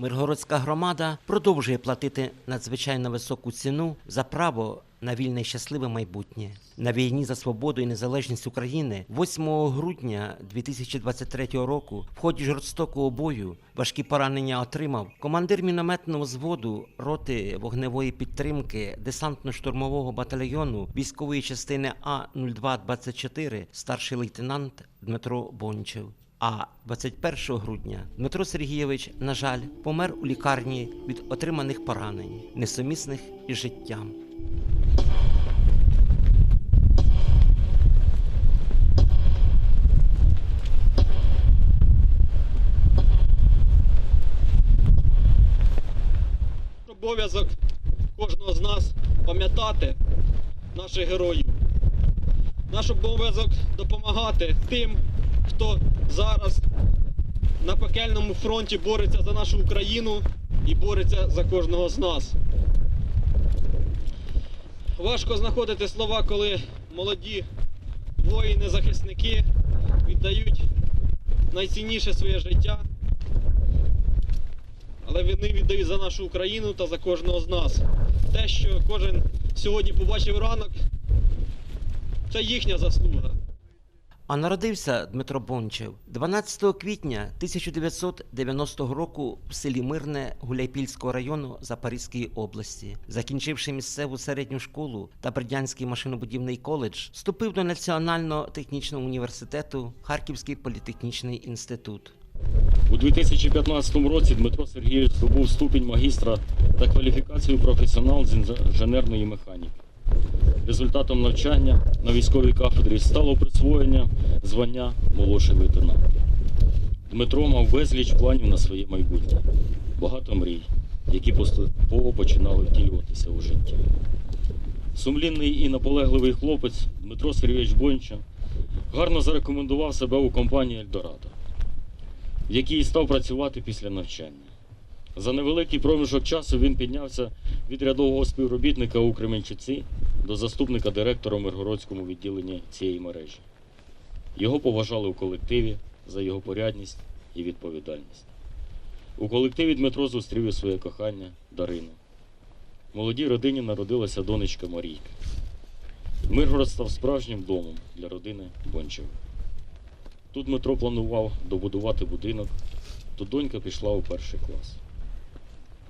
Миргородська громада продовжує платити надзвичайно високу ціну за право на вільне і щасливе майбутнє. На війні за свободу і незалежність України 8 грудня 2023 року в ході жорстокого бою важкі поранення отримав командир мінометного взводу роти вогневої підтримки десантно-штурмового батальйону військової частини А 0224 старший лейтенант Дмитро Бончев. А 21 грудня Дмитро Сергійович, на жаль, помер у лікарні від отриманих поранень, несумісних із життям. Обов'язок кожного з нас пам'ятати наших героїв. Наш обов'язок допомагати тим, хто зараз на пекельному фронті бореться за нашу Україну і бореться за кожного з нас. Важко знаходити слова, коли молоді воїни-захисники віддають найцінніше своє життя але вони віддають за нашу Україну та за кожного з нас. Те, що кожен сьогодні побачив ранок, це їхня заслуга. А народився Дмитро Бончев 12 квітня 1990 року в селі Мирне Гуляйпільського району Запорізької області. Закінчивши місцеву середню школу та Бердянський машинобудівний коледж, вступив до Національного технічного університету Харківський політехнічний інститут. У 2015 році Дмитро Сергійович здобув ступінь магістра та кваліфікацію професіонал з інженерної механіки. Результатом навчання на військовій кафедрі стало присвоєння звання молодший лейтенант. Дмитро мав безліч планів на своє майбутнє, багато мрій, які поступово починали втілюватися у житті. Сумлінний і наполегливий хлопець Дмитро Сергійович Бонча гарно зарекомендував себе у компанії Ельдорадо в якій став працювати після навчання. За невеликий проміжок часу він піднявся від рядового співробітника у Кременчуці до заступника директора Миргородському відділенні цієї мережі. Його поважали у колективі за його порядність і відповідальність. У колективі Дмитро зустрів своє кохання Дарину. Молодій родині народилася донечка Марійка. Миргород став справжнім домом для родини Бончевих. Тут Дмитро планував добудувати будинок, то донька пішла у перший клас.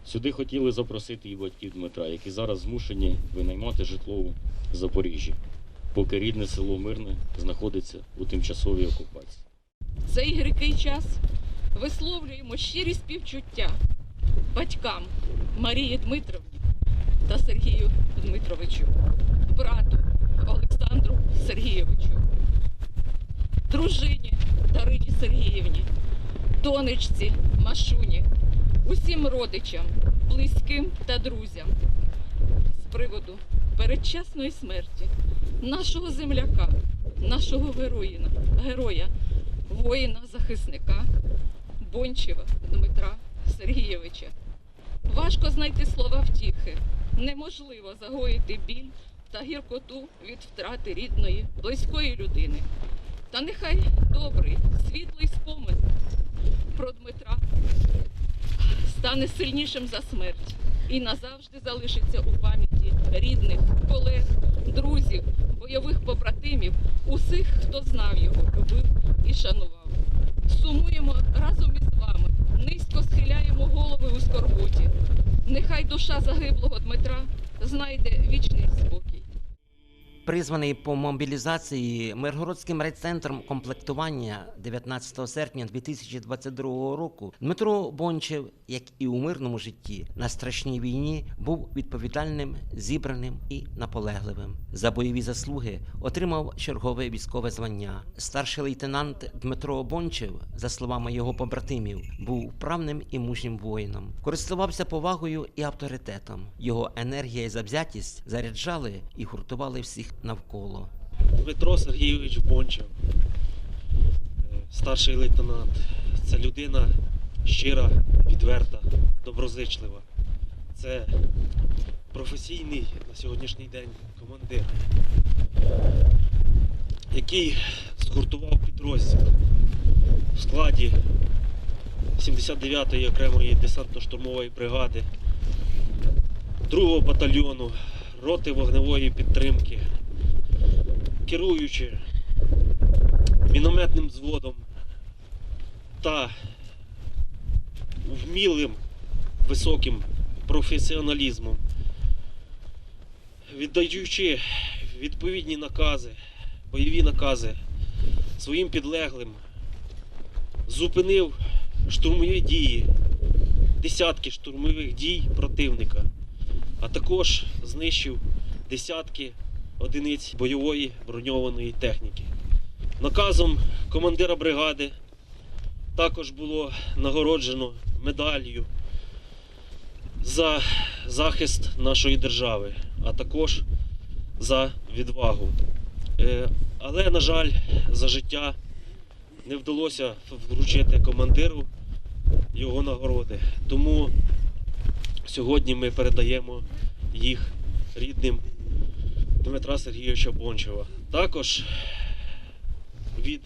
Сюди хотіли запросити і батьків Дмитра, які зараз змушені винаймати житло у Запоріжжі, поки рідне село Мирне знаходиться у тимчасовій окупації. В цей гіркий час висловлюємо щирі співчуття батькам Марії Дмитровні та Сергію Дмитровичу, брату Олександру Сергійовичу, дружині Дарині Сергіївні, донечці Машуні, усім родичам, близьким та друзям з приводу передчасної смерті нашого земляка, нашого героїна, героя, воїна-захисника Бончева Дмитра Сергійовича. Важко знайти слова втіхи, неможливо загоїти біль та гіркоту від втрати рідної, близької людини. Та нехай добрий, світлий спомин про Дмитра стане сильнішим за смерть і назавжди залишиться у пам'яті рідних, колег, друзів, бойових побратимів, усіх, хто знав його, любив і шанував. Сумуємо разом із вами, низько схиляємо голови у скорботі. Нехай душа загиблого Дмитра знайде спокій. Призваний по мобілізації Миргородським райцентром комплектування 19 серпня 2022 року Дмитро Бончев, як і у мирному житті, на страшній війні був відповідальним, зібраним і наполегливим. За бойові заслуги отримав чергове військове звання. Старший лейтенант Дмитро Бончев, за словами його побратимів, був вправним і мужнім воїном, користувався повагою і авторитетом. Його енергія і завзятість заряджали і гуртували всіх навколо. Дмитро Сергійович Бончев. Старший лейтенант. Це людина щира, відверта, доброзичлива. Це професійний на сьогоднішній день командир, який згуртував підрозділ в складі 79-ї окремої десантно-штурмової бригади, 2-го батальйону, роти вогневої підтримки, керуючи мінометним взводом та вмілим високим професіоналізмом, віддаючи відповідні накази, бойові накази своїм підлеглим, зупинив штурмові дії, десятки штурмових дій противника, а також знищив десятки одиниць бойової броньованої техніки. Наказом командира бригади також було нагороджено медаллю за захист нашої держави, а також за відвагу. Е, Але, на жаль, за життя не вдалося вручити командиру його нагороди. Тому сьогодні ми передаємо їх рідним Дмитра Сергійовича Бончева. Також від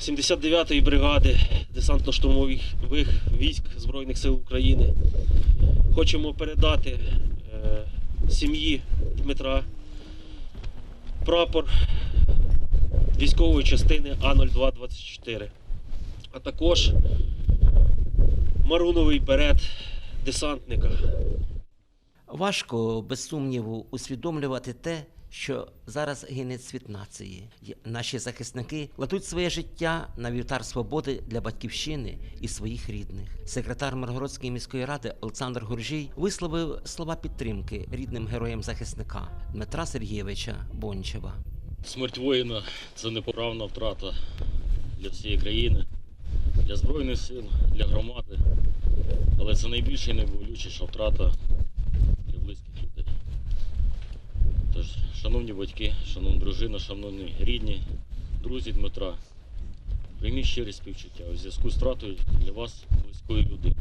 79-ї бригади десантно-штурмових військ Збройних сил України хочемо передати е, сім'ї Дмитра прапор військової частини А0224, а також маруновий берет десантника. Важко, без сумніву, усвідомлювати те, що зараз гине цвіт нації. Наші захисники кладуть своє життя на вівтар свободи для батьківщини і своїх рідних. Секретар Миргородської міської ради Олександр Гуржій висловив слова підтримки рідним героям захисника Дмитра Сергійовича Бончева. Смерть воїна це непоправна втрата для всієї країни, для Збройних сил, для громади. Але це найбільша і найболючіша втрата шановні батьки, шановна дружина, шановні рідні, друзі Дмитра, прийміть щирі співчуття у зв'язку з втратою для вас близької людини.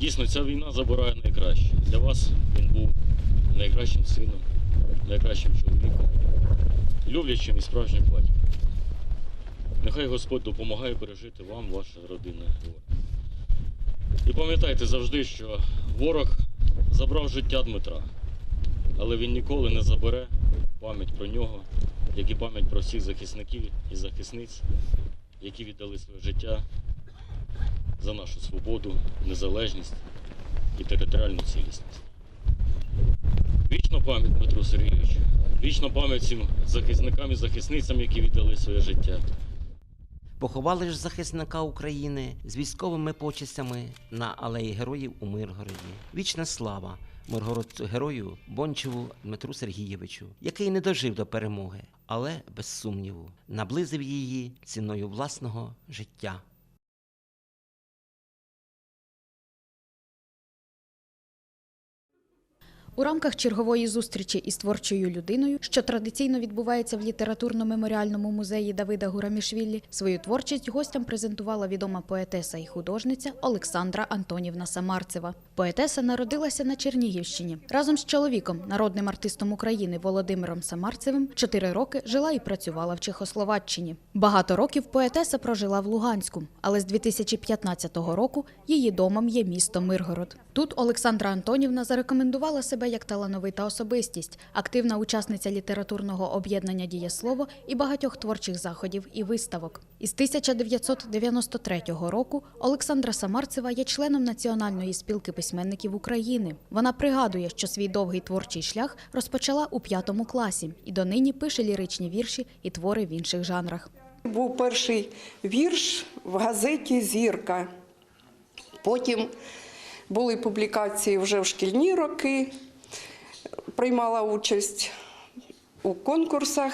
Дійсно, ця війна забирає найкраще. Для вас він був найкращим сином, найкращим чоловіком люблячим і справжнім батьком. Нехай Господь допомагає пережити вам ваше родинне горе. І пам'ятайте завжди, що ворог забрав життя Дмитра, але він ніколи не забере пам'ять про нього, як і пам'ять про всіх захисників і захисниць, які віддали своє життя за нашу свободу, незалежність і територіальну цілісність. Вічна пам'ять Дмитру Сергійовичу. Вічна пам'ять всім захисникам і захисницям, які віддали своє життя. Поховали ж захисника України з військовими почестями на алеї героїв у Миргороді. Вічна слава миргородцю герою Бончеву Дмитру Сергійовичу, який не дожив до перемоги, але без сумніву наблизив її ціною власного життя. У рамках чергової зустрічі із творчою людиною, що традиційно відбувається в літературно-меморіальному музеї Давида Гурамішвілі, свою творчість гостям презентувала відома поетеса і художниця Олександра Антонівна Самарцева. Поетеса народилася на Чернігівщині. Разом з чоловіком, народним артистом України Володимиром Самарцевим, чотири роки жила і працювала в Чехословаччині. Багато років поетеса прожила в Луганську, але з 2015 року її домом є місто Миргород. Тут Олександра Антонівна зарекомендувала себе як талановита особистість, активна учасниця літературного об'єднання Дієслово і багатьох творчих заходів і виставок. Із 1993 року Олександра Самарцева є членом Національної спілки письменників України. Вона пригадує, що свій довгий творчий шлях розпочала у п'ятому класі і донині пише ліричні вірші і твори в інших жанрах. Був перший вірш в газеті Зірка. Потім були публікації вже в шкільні роки. Приймала участь у конкурсах.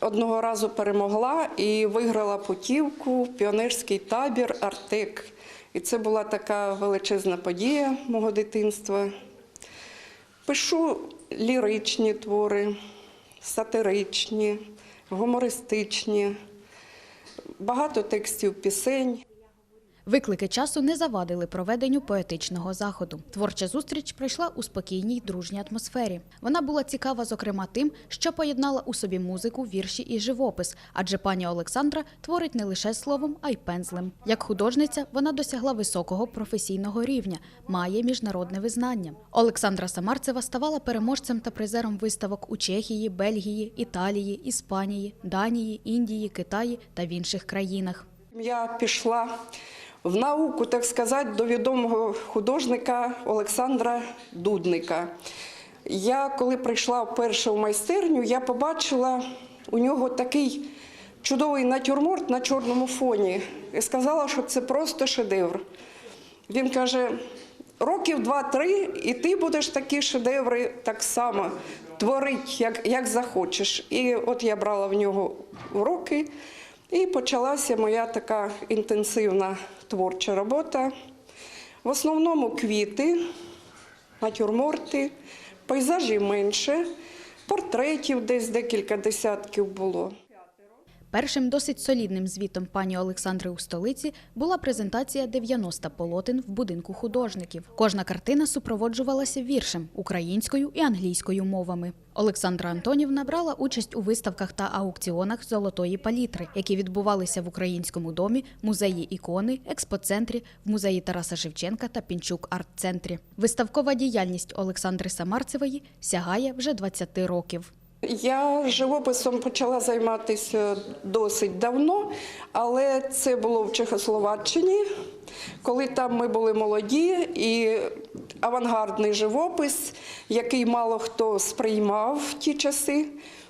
Одного разу перемогла і виграла путівку в піонерський табір Артек. І це була така величезна подія мого дитинства. Пишу ліричні твори, сатиричні, гумористичні, багато текстів пісень. Виклики часу не завадили проведенню поетичного заходу. Творча зустріч пройшла у спокійній дружній атмосфері. Вона була цікава, зокрема, тим, що поєднала у собі музику, вірші і живопис, адже пані Олександра творить не лише словом, а й пензлем. Як художниця, вона досягла високого професійного рівня, має міжнародне визнання. Олександра Самарцева ставала переможцем та призером виставок у Чехії, Бельгії, Італії, Іспанії, Данії, Індії, Китаї та в інших країнах. Я пішла в науку, так сказати, до відомого художника Олександра Дудника. Я, коли прийшла вперше в майстерню, я побачила у нього такий чудовий натюрморт на чорному фоні і сказала, що це просто шедевр. Він каже: років два-три, і ти будеш такі шедеври так само творити, як, як захочеш. І от я брала в нього уроки, і почалася моя така інтенсивна творча робота. В основному квіти, натюрморти, пейзажі менше, портретів десь декілька десятків було. Першим досить солідним звітом пані Олександри у столиці була презентація 90 полотен в будинку художників. Кожна картина супроводжувалася віршем українською і англійською мовами. Олександра Антонівна брала участь у виставках та аукціонах золотої палітри, які відбувалися в українському домі, музеї ікони, експоцентрі, в музеї Тараса Шевченка та Пінчук арт-центрі. Виставкова діяльність Олександри Самарцевої сягає вже 20 років. Я живописом почала займатися досить давно, але це було в Чехословаччині, коли там ми були молоді, і авангардний живопис, який мало хто сприймав в ті часи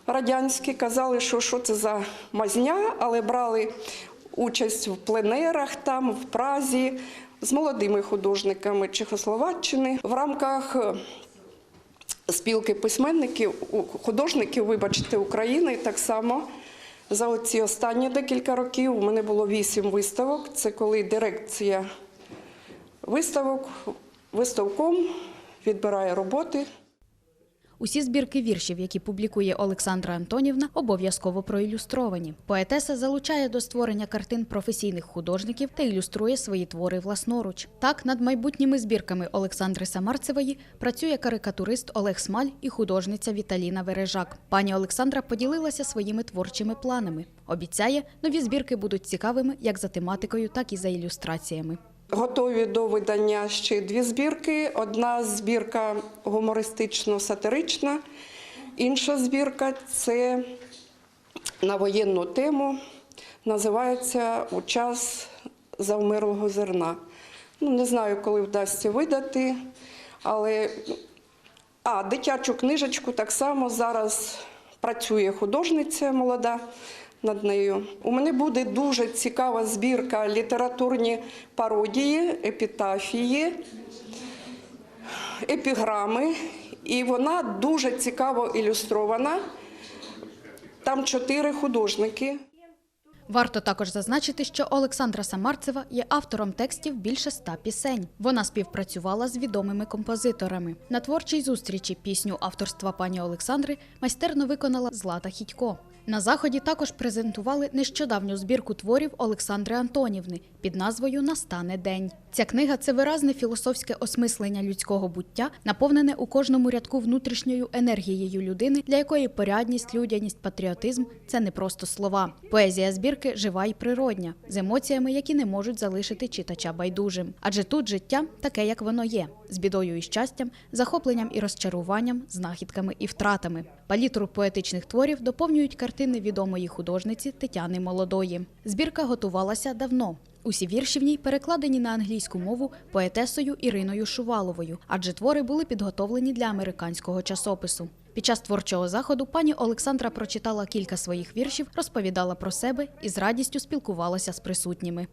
радянські, казали, що що це за мазня, але брали участь в пленерах там, в Празі з молодими художниками Чехословаччини в рамках спілки письменників, художників, вибачте, України так само. За оці останні декілька років у мене було вісім виставок. Це коли дирекція виставок виставком відбирає роботи. Усі збірки віршів, які публікує Олександра Антонівна, обов'язково проілюстровані. Поетеса залучає до створення картин професійних художників та ілюструє свої твори власноруч. Так, над майбутніми збірками Олександри Самарцевої працює карикатурист Олег Смаль і художниця Віталіна Вережак. Пані Олександра поділилася своїми творчими планами. Обіцяє, нові збірки будуть цікавими як за тематикою, так і за ілюстраціями. Готові до видання ще дві збірки. Одна збірка гумористично-сатирична, інша збірка це на воєнну тему. Називається У час завмерлого зерна. Ну, не знаю, коли вдасться видати, але а, дитячу книжечку так само зараз працює художниця молода над нею. У мене буде дуже цікава збірка літературні пародії, епітафії, епіграми, і вона дуже цікаво ілюстрована. Там чотири художники. Варто також зазначити, що Олександра Самарцева є автором текстів більше ста пісень. Вона співпрацювала з відомими композиторами. На творчій зустрічі пісню авторства пані Олександри майстерно виконала Злата Хітько. На заході також презентували нещодавню збірку творів Олександри Антонівни під назвою Настане день. Ця книга це виразне філософське осмислення людського буття, наповнене у кожному рядку внутрішньою енергією людини, для якої порядність, людяність, патріотизм це не просто слова. Поезія збірки жива і природня, з емоціями, які не можуть залишити читача байдужим. Адже тут життя таке, як воно є, з бідою і щастям, захопленням і розчаруванням, знахідками і втратами. Палітру поетичних творів доповнюють картини відомої художниці Тетяни Молодої. Збірка готувалася давно. Усі вірші в ній перекладені на англійську мову поетесою Іриною Шуваловою, адже твори були підготовлені для американського часопису. Під час творчого заходу пані Олександра прочитала кілька своїх віршів, розповідала про себе і з радістю спілкувалася з присутніми.